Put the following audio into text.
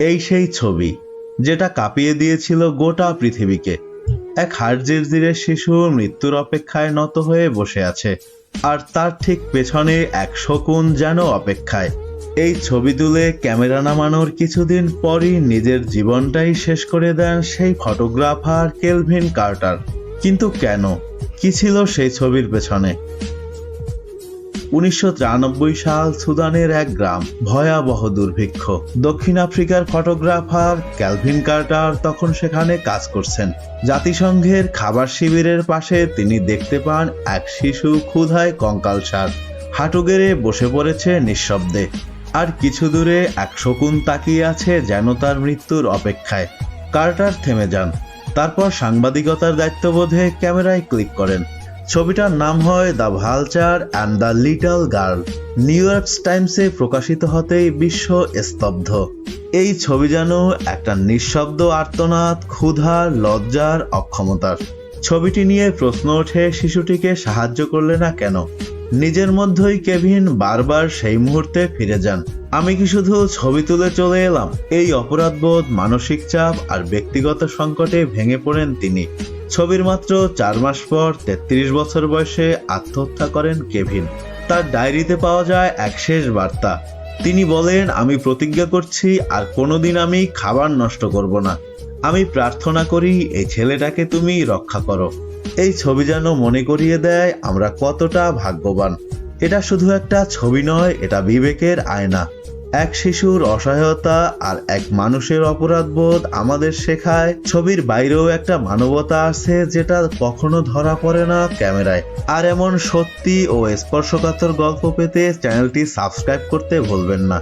এই সেই ছবি, যেটা কাঁপিয়ে দিয়েছিল গোটা পৃথিবীকে। এক হার্জির শিশু মৃত্যুর অপেক্ষায় নত হয়ে বসে আছে, আর তার ঠিক পেছনে এক শকুন যেন অপেক্ষায়। এই ছবি তুলে ক্যামেরা নামানোর কিছুদিন পরই নিজের জীবনটাই শেষ করে দেন সেই ফটোগ্রাফার কেলভিন কার্টার। কিন্তু কেন? কি ছিল সেই ছবির পেছনে? উনিশশো সাল সুদানের এক গ্রাম, ভয়াবহ দুর্ভিক্ষ। দক্ষিণ আফ্রিকার ফটোগ্রাফার ক্যালভিন কার্টার তখন সেখানে কাজ করছেন। জাতিসংঘের খাবার শিবিরের পাশে তিনি দেখতে পান এক শিশু ক্ষুধায় কঙ্কালসার হাঁটু গেড়ে বসে পড়েছে নিঃশব্দে। আর কিছু দূরে এক শকুন তাকিয়ে আছে যেন তার মৃত্যুর অপেক্ষায়। কার্টার থেমে যান। তারপর সাংবাদিকতার দায়িত্ববোধে ক্যামেরায় ক্লিক করেন। ছবিটার নাম হয় the vulture and the little girl. New York টাইমসে প্রকাশিত হতেই বিশ্ব স্তব্ধ। এই ছবি যেন একটা নিঃশব্দ আর্তনাদ ক্ষুধার লজ্জার অক্ষমতার। ছবিটি নিয়ে প্রশ্ন ওঠে, শিশুটিকে সাহায্য করলে না কেন? নিজের মধ্যেই কেভিন বারবার সেই মুহূর্তে ফিরে যান। আমি কি শুধু ছবি তুলে চলে এলাম? এই অপরাধবোধ, মানসিক চাপ আর ব্যক্তিগত সংকটে ভেঙে পড়েন তিনি। ছবির মাত্র চার মাস পর তেত্রিশ বছর বয়সে আত্মহত্যা করেন কেভিন। তার ডায়েরিতে পাওয়া যায় এক শেষ বার্তা। তিনি বলেন, আমি প্রতিজ্ঞা করছি, আর কোনোদিন আমি খাবার নষ্ট করব না। আমি প্রার্থনা করি, এই ছেলেটাকে তুমি রক্ষা করো। এই ছবি যেন মনে করিয়ে দেয়, আমরা কতটা ভাগ্যবান। এটা শুধু একটা ছবি নয়, এটা বিবেকের আয়না। এক শিশুর অসহায়তা আর এক মানুষের অপরাধবোধ আমাদের শেখায়। ছবির বাইরেও একটা মানবতা আছে, যেটা কখনো ধরা পড়ে না ক্যামেরায়। আর এমন সত্যি ও স্পর্শকাতর গল্প পেতে চ্যানেলটি সাবস্ক্রাইব করতে ভুলবেন না।